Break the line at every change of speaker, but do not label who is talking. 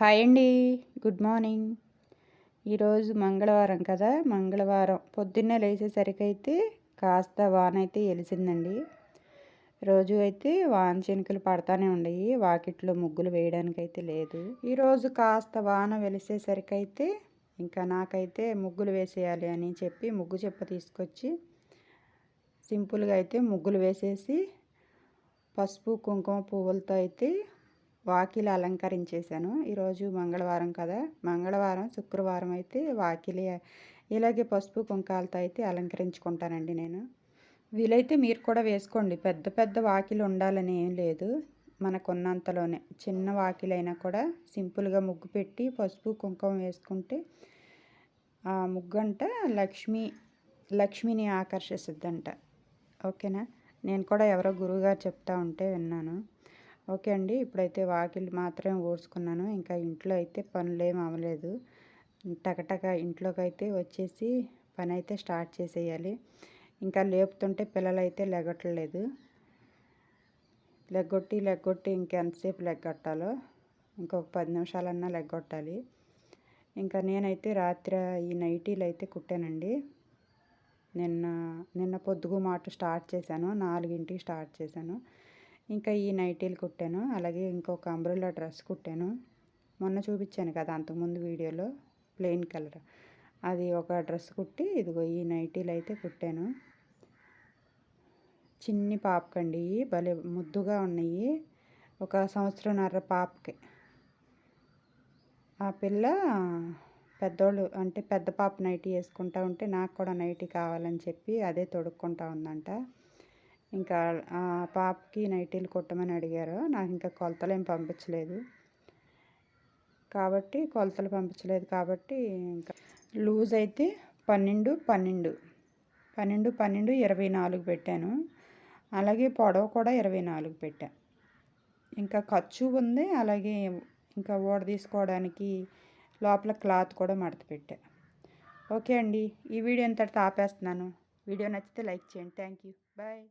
Hi అండి. Good morning. ఈరోజు మంగళవారం కదా? మంగళవారం. పొద్దున్నే లేచేసరికి అయితే కాస్త వాన అయితే వెలిసిందండి రోజు అయితే వాన చినుకలు పడతానే ఉండయి వాకిట్లో ముగ్గులు వేయడానికి అయితే లేదు. ఈరోజు కాస్త వాన వెలిసేసరికి అయితే ఇంకా నాకైతే ముగ్గులు వేసేయాలి అని చెప్పి ముగ్గు చెప్ప తీసుకొచ్చి సింపుల్గా అయితే ముగ్గులు వేసేసి పసుపు కుంకుమ పువ్వులతో అయితే వాకిలి అలంకరించేశాను. ఈరోజు మంగళవారం కదా! మంగళవారం శుక్రవారం అయితే వాకిలి ఇలాగే పసుపు కుంకాలతో అయితే అలంకరించుకుంటానండి నేను. వీలైతే మీరు కూడా వేసుకోండి. పెద్ద పెద్ద వాకిలి ఉండాలని ఏం లేదు. మనకున్నంతలోనే చిన్న వాకిలైనా కూడా సింపుల్గా ముగ్గు పెట్టి పసుపు కుంకుమ వేసుకుంటే ఆ ముగ్గు అంట లక్ష్మి లక్ష్మిని ఆకర్షిస్తుందంట. ఓకేనా? నేను కూడా ఎవరో గురువుగారు చెప్తా ఉంటే విన్నాను. ఓకే అండి. ఇప్పుడైతే వాకిలి మాత్రమే ఊడ్చుకున్నాను. ఇంకా ఇంట్లో అయితే పనులు అవ్వలేదు. టకటక ఇంట్లోకి అయితే వచ్చేసి పని అయితే స్టార్ట్ చేసేయాలి. ఇంకా లేపుతుంటే పిల్లలు అయితే లెగట్లేదు. లెగ్గొట్టి లెగ్గొట్టి ఇంకెంతసేపు లెగ్గొట్టాలో? ఇంకొక పది నిమిషాలన్నా లెగ్గొట్టాలి. ఇంకా నేనైతే రాత్రి ఈ నైటీలు అయితే కుట్టానండి. నిన్న నిన్న పొద్దుగు మాట స్టార్ట్ చేశాను. నాలుగింటికి స్టార్ట్ చేశాను. ఇంకా ఈ నైటీలు కుట్టాను. అలాగే ఇంకొక అంబ్రెల్లా డ్రెస్ కుట్టాను. మొన్న చూపించాను కదా అంతకుముందు వీడియోలో ప్లెయిన్ కలర్ అది ఒక డ్రెస్ కుట్టి ఇదిగో ఈ నైటీలు అయితే కుట్టాను. చిన్ని పాపకండి భలే ముద్దుగా ఉన్నాయి. ఒక సంవత్సరంన్నర పాపకి. ఆ పిల్ల పెద్దోళ్ళు అంటే పెద్ద పాప నైటీ వేసుకుంటా ఉంటే నాకు కూడా నైటీ కావాలని చెప్పి అదే తొడుక్కుంటా ఉందంట. ఇంకా పాపకి నైటీలు కుట్టమని అడిగారు. నాకు ఇంకా కొలతలు ఏం పంపించలేదు. కాబట్టి కొలతలు పంపించలేదు కాబట్టి ఇంకా లూజ్ అయితే పన్నెండు పన్నెండు. పన్నెండు పన్నెండు ఇరవై నాలుగు పెట్టాను. అలాగే పొడవు కూడా ఇరవై నాలుగు పెట్టా. ఇంకా ఖర్చు ఉంది. అలాగే ఇంకా ఓడ తీసుకోవడానికి లోపల క్లాత్ కూడా మడత పెట్టా. ఓకే అండి. ఈ వీడియో అంతటితో ఆపేస్తున్నాను. వీడియో నచ్చితే లైక్ చేయండి. Thank you. బాయ్.